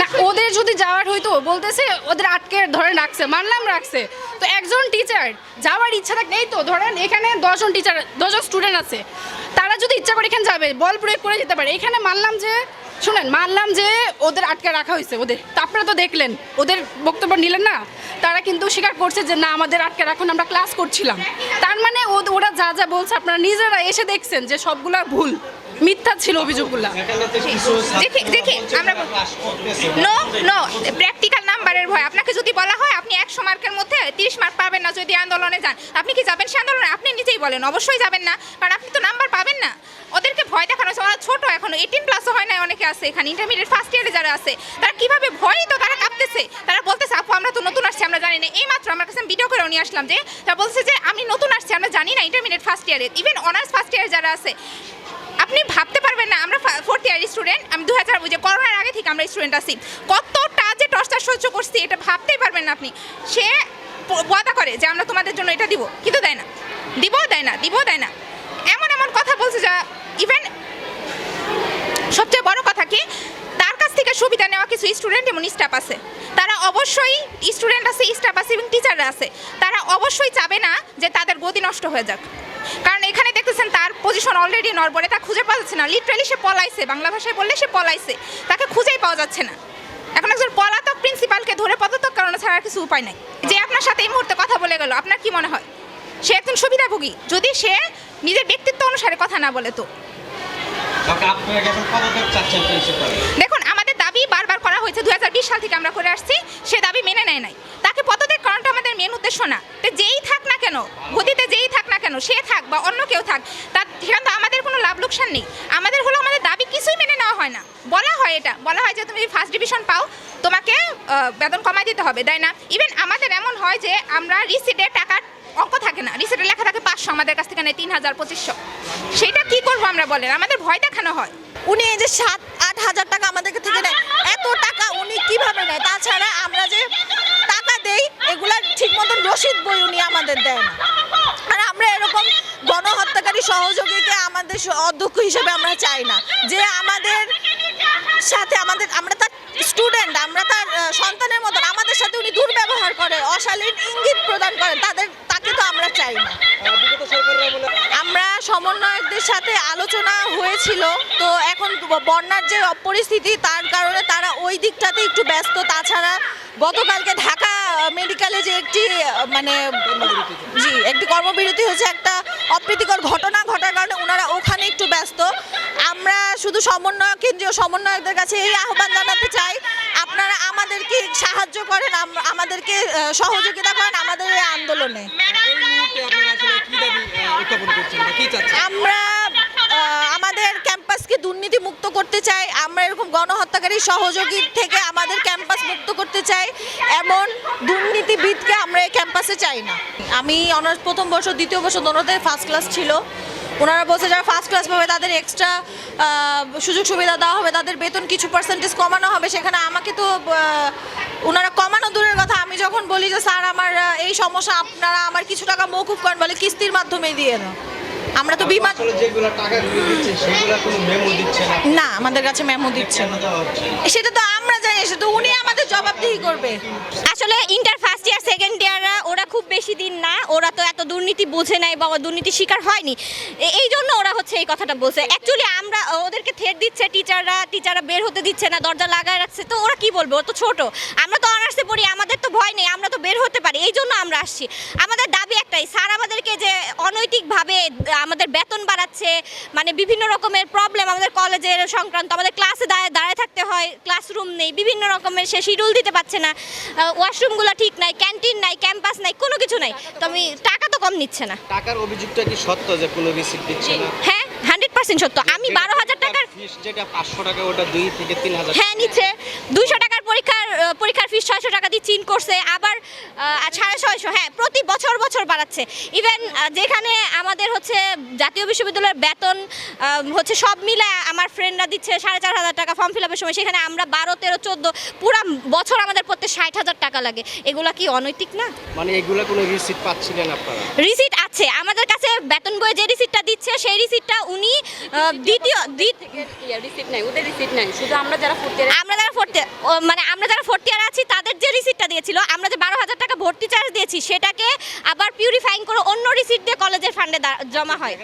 না, ওদের যদি যাওয়ার হইতো, বলতেছে, ওদের আটকে ধরে রাখছে, মানলাম রাখছে। তো একজন টিচার যাওয়ার ইচ্ছা থাকে এই তো, ধরেন এখানে দশজন টিচার দশজন স্টুডেন্ট আছে। তারা যদি ইচ্ছা করে এখানে যাবে, বল প্রয়োগ করে যেতে পারে। এখানে মানলাম যে, শুনেন, মানলাম যে ওদের আটকে রাখা হয়েছে, ওদের। তো আপনারা তো দেখলেন, ওদের বক্তব্য নিলেন না? তারা কিন্তু স্বীকার করছে যে, না, আমাদের আটকে রাখুন, আমরা ক্লাস করছিলাম। তার মানে ওরা যা যা বলছে, আপনারা নিজেরা এসে দেখছেন যে সবগুলা ভুল। মিথ্যা ছিল অভিযোগগুলা। দেখি দেখি, আমরা নো নো প্র্যাকটিক্যাল নাম্বারের ভয়। আপনাকে যদি বলা হয়, আপনি একশো মার্কের মধ্যে তিরিশ মার্ক পাবেন না যদি আন্দোলনে যান। আপনি কি যাবেন সে আন্দোলনে? আপনি নিজেই বলেন, অবশ্যই যাবেন না। কারণ আপনি তো নাম্বার পাবেন না। ওদেরকে ভয় দেখানো হচ্ছে। ওরা ছোটো এখনও এইটিন প্লাসও হয় না অনেকে আছে এখানে। ইন্টারমিডিয়েট ফার্স্ট ইয়ারে যারা আছে, তারা কীভাবে ভয়ই তো তারা কাঁপতেছে। তারা বলতেছে, আপু, আমরা তো নতুন আসছি, আমরা জানি না। এই মাত্র আমার কাছে ভিডিও করে নিয়ে আসলাম যে, তারা বলছে যে, আমি নতুন আসছি, আমরা জানি না ইন্টারমিডিয়েট ফার্স্ট ইয়ারে ইভেন অনার্স ফার্স্ট ইয়ার যারা আছে আপনি ভাবতে পারবেন না, আমরা ফোর্থ ইয়ার স্টুডেন্ট আমি দু হাজার যে করোনার আগে থেকে আমরা স্টুডেন্ট আছি। কতটা যে টর্চার সহ্য করছি, এটা ভাবতেই পারবেন না আপনি। সে ওয়াদা করে যে আমরা তোমাদের জন্য এটা দিব, কিন্তু দেয় না। দিব দেয় না দিব দেয় না। এমন এমন কথা বলছে যা ইভেন সবচেয়ে বড় কথা কি, তার কাছ থেকে সুবিধা নেওয়া কিছু স্টুডেন্ট এবং স্টাফ আছে। তারা অবশ্যই স্টুডেন্ট আছে স্টাফ আছে এবং টিচাররা আছে। তারা অবশ্যই চাবে না যে তাদের গতি নষ্ট হয়ে যাক। কারণ এখানে দেখতেছেন তার পজিশন অলরেডি নড়বড়ে তা খুঁজে পাওয়া যাচ্ছে না। লিটারালি সে পলাইছে বাংলা ভাষায় বললে সে পলাইছে। তাকে খুঁজেই পাওয়া যাচ্ছে না। এখন একজন পলাতক প্রিন্সিপালকে ধরে পদত্যাগ করানো ছাড়া আর কিছু উপায় নাই। যে আপনার সাথে এই মুহূর্তে কথা বলে গেল আপনার কি মনে হয়? সে একজন সুবিধাভোগী। যদি সে নিজের ব্যক্তিত্ব অনুসারে কথা না বলে তো? দেখুন আমাদের দাবি বারবার করা হয়েছে। দুই হাজার বিশ সাল থেকে আমরা করে আসছি। সে দাবি মেনে নেয় নাই। তাকে পদত্যাগ আমাদের মেন উদ্দেশ্য না। তো যেই থাক না কেন, গতিতে যেই থাক না কেন, সে থাক বা অন্য কেউ থাক, তার সেখানে তো আমাদের কোনো লাভ লোকসান নেই। আমাদের হলো আমাদের দাবি কিছুই মেনে নেওয়া হয় না। বলা হয় এটা, বলা হয় যে তুমি ফার্স্ট ডিভিশন পাও, তোমাকে বেতন কমাই দিতে হবে, তাই না? ইভেন আমাদের এমন হয় যে আমরা রিসিটে টাকার অঙ্ক থাকে না রিসিটে লেখা থাকে পাঁচশো, আমাদের কাছ থেকে নেয় তিন হাজার পঁচিশশো। সেটা কি করব আমরা বলেন? আমাদের ভয় দেখানো হয়। উনি এই যে সাত, আট হাজার টাকা আমাদের থেকে নেয়, এত টাকা উনি কীভাবে নেয়? তাছাড়া মতন বই উনি আমাদের দেন। আর আমরা এরকম গণহত্যাকারী সহযোগীকে আমাদের অধ্যক্ষ হিসেবে আমরা চাই না। যে আমাদের সাথে আমাদের আমরা তার স্টুডেন্ট আমরা তার সন্তানের মতন, আমাদের সাথে উনি দুর্ব্যবহার করে, অশালীন ইঙ্গিত প্রদান করেন। তাদের তাকে তো আমরা চাই না বিগত সরকাররা বলে আমরা সমন্বয়কদের সাথে আলোচনা হয়েছিল। তো এখন বন্যার যে পরিস্থিতি তার কারণে তারা ওই দিকটাতে একটু ব্যস্ত। তাছাড়া গতকালকে ঢাকা মেডিকেলে যে একটি মানে জি, একটি কর্মবিরতি হয়েছে, একটা অপ্রীতিকর ঘটনা ঘটার কারণে ওনারা ওখানে একটু ব্যস্ত। আমরা শুধু সমন্বয় কেন্দ্রীয় সমন্বয়কদের কাছে এই আহ্বান জানাতে চাই, আপনারা আমাদেরকে সাহায্য করেন আমাদেরকে সহযোগিতা করেন আমাদের এই আন্দোলনে। আমরা আমাদের ক্যাম্পাসকে দুর্নীতি মুক্ত করতে চাই, আমরা এরকম গণহত্যাকারী সহযোগী থেকে আমাদের ক্যাম্পাস মুক্ত করতে চাই, এমন দুর্নীতিবিদকে আমরা এই ক্যাম্পাসে চাই না। আমি অনার্স প্রথম বর্ষ, দ্বিতীয় বর্ষ দোনোতে ফার্স্ট ক্লাস ছিল। ওনারা বলছে যারা ফার্স্ট ক্লাস পাবে তাদের এক্সট্রা সুযোগ সুবিধা দেওয়া হবে, তাদের বেতন কিছু পার্সেন্টেজ কমানো হবে, সেখানে আমাকে তো ওনারা কমানো দূরের কথা এই সমস্যা আপনারা আমার কিছু টাকা মৌকুব করেন বলে কিস্তির মাধ্যমে দিয়ে না আমরা তো বিমা না। না আমাদের কাছে মেমো দিচ্ছে না। সেটা তো আমরা জানি সেটা তো উনি আমাদের জবাবদিহি করবে। আসলে ইন্টার ফার্স্ট ইয়ার সেকেন্ড ইয়াররা ওরা খুব বেশি দিন না ওরা তো এত দুর্নীতি বোঝে নাই বা দুর্নীতির শিকার হয়নি। এই জন্য ওরা হচ্ছে এই কথাটা বলছে। অ্যাকচুয়ালি আমরা ওদেরকে থেট দিচ্ছে টিচাররা টিচাররা বের হতে দিচ্ছে না দরজা লাগায় রাখছে তো ওরা কি বলবে? ও তো ছোট। আমরা তো অনার্সে পড়ি আমাদের তো ভয় নেই আমরা তো বের হতে পারি এই জন্য আমরা আসছি। আমাদের দাবি একটাই স্যার আমাদেরকে যে অনৈতিকভাবে আমাদের বেতন বাড়াচ্ছে মানে বিভিন্ন রকমের প্রবলেম আমাদের কলেজের সংক্রান্ত আমাদের ক্লাসে দাঁড়ায় দাঁড়ায় থাকতে হয় ক্লাসরুম নেই বিভিন্ন রকমের সে শিডিউল দিতে পারছে না ওয়াশরুমগুলো ঠিক নাই ক্যান্টিন নাই ক্যাম্পাস নাই কোনো কিছু নাই তো আমি টাকা তো কম নিচ্ছে না। টাকার অভিযোগটা কি সত্য যে কোনো রিসিপ্ট দিচ্ছে না? হ্যাঁ হান্ড্রেড পার্সেন্ট সত্য। আমি বারো হাজার টাকার যেটা পাঁচশো টাকা ওটা দুই থেকে তিন হাজার হ্যাঁ নিচ্ছে। দুইশো টাকার আহ, পরীক্ষার ফিস ছয়শো টাকা দিয়ে চিন করছে আবার সাড়ে ছয়শো হ্যাঁ প্রতি বছর বছর বাড়াচ্ছে। ইভেন যেখানে আমাদের হচ্ছে জাতীয় বিশ্ববিদ্যালয়ের বেতন হচ্ছে সব মিলে আমার ফ্রেন্ডরা দিচ্ছে সাড়ে চার হাজার টাকা ফর্ম ফিল আপের সময়। সেখানে আমরা বারো তেরো চোদ্দ পুরো বছর আমাদের প্রত্যেক ষাট হাজার টাকা লাগে। এগুলা কি অনৈতিক না? মানে এগুলা কোনো রিসিট পাচ্ছিলেন আপনারা? রিসিট আছে আমাদের কাছে বেতন বইয়ে যে রিসিটটা দিচ্ছে সেই রিসিটটা উনি দ্বিতীয় দ্বি- রিসিপ্ট নাই ওদের রিসিপ্ট নাই। শুধু আমরা যারা ফোর্থ মানে আমরা যারা ফোর্থ ইয়ার আছি তাদের যে রিসিটটা দিয়েছিল আমরা যে বারো হাজার টাকা ভর্তি চার্জ দিয়েছি সেটাকে আবার পিউরিফাইং করে অন্য রিসিট দিয়ে কলেজের ফান্ডে জমা হয়।